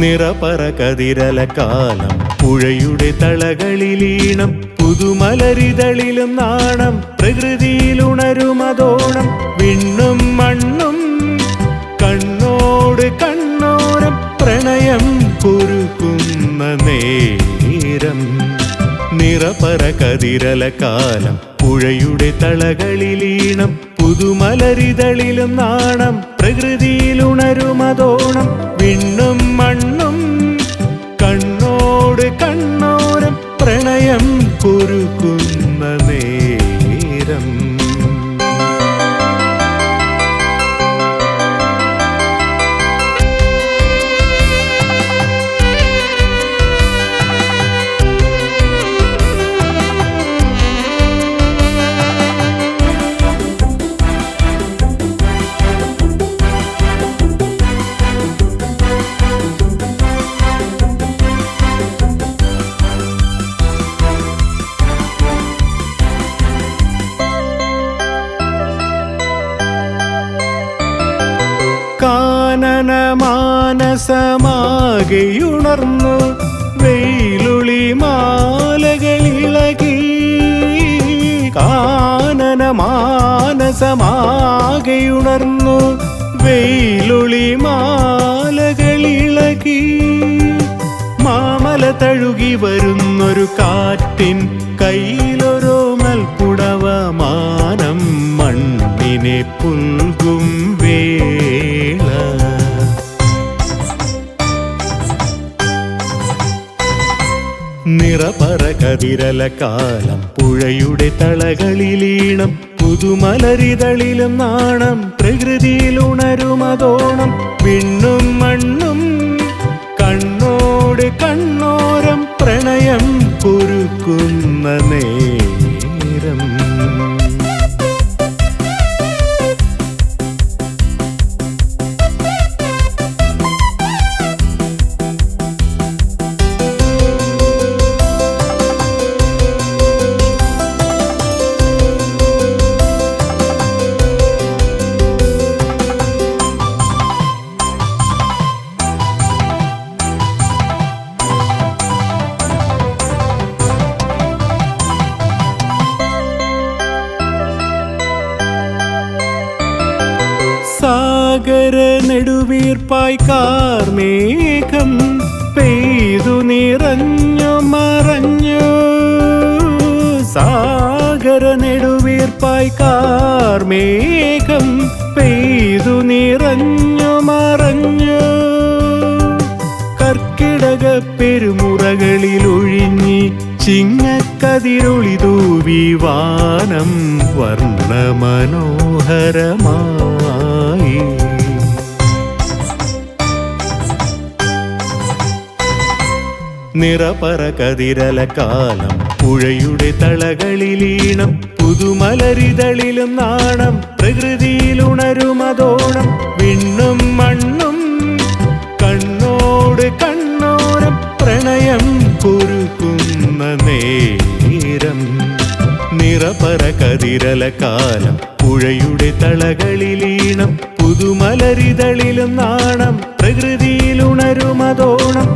നിറപറ പുഴയുടെ തളകളിലീണം പുതുമലരിതളിലും നാണം പ്രകൃതിയിലുണരുമതോണം വിണ്ണും മണ്ണും കണ്ണോട് കണ്ണോരം പ്രണയം കുറുക്കുന്ന നേരം. നിറപറ പുഴയുടെ തളകളിലീണം പുതുമലരിതളിലും നാണം പ്രകൃതിയിലുണരുമതോണം കുരുക്കുന്ന കാനന മാനസമാകെയുണർന്നു വെയിലുളി മാലകളിളകി. കാനന മാനസമാകെയുണർന്നു വെയിലുളി മാലകളിളകി. മാമല തഴുകി വരുന്നൊരു കാറ്റിൻ കയ്യിലൊരു മൽപ്പുടവ മാനം മണ്ണിനെ പുൽകും നിറപറ കതിരല കാലം പുഴയുടെ തളകളിലീണം പുതുമലരിതളിലും നാണം പ്രകൃതിയിലുണരുമതോണം വിണ്ണും മണ്ണും കണ്ണോട് കണ്ണോരം പ്രണയം കുരുക്കുന്ന നേരം. സാഗര നെടുവീർപ്പായി കാർമേഘം പെയ്തു നിറഞ്ഞു മറഞ്ഞു. സാഗര നെടുവീർപ്പായി കാർമേഘം പെയ്തു നിറഞ്ഞു മറഞ്ഞു. കർക്കിടക പെരുമുറകളിൽ ഒഴിഞ്ഞി ചിങ്ങക്കതിരൊളി തൂവി വാനം വർണമനോഹരമായി. നിറപറ കതിരല കാലം പുഴയുടെ തളകളിലീണം പുതുമലരിതളിലും നാണം പ്രകൃതിയിലുണരുമതോണം വിണ്ണും മണ്ണും കണ്ണോട് കണ്ണോരം പ്രണയം കുറുക്കുന്ന നേരം. നിറപറ കതിരല കാലം പുഴയുടെ തളകളിലീണം പുതുമലരിതളിലും നാണം പ്രകൃതിയിലുണരുമതോണം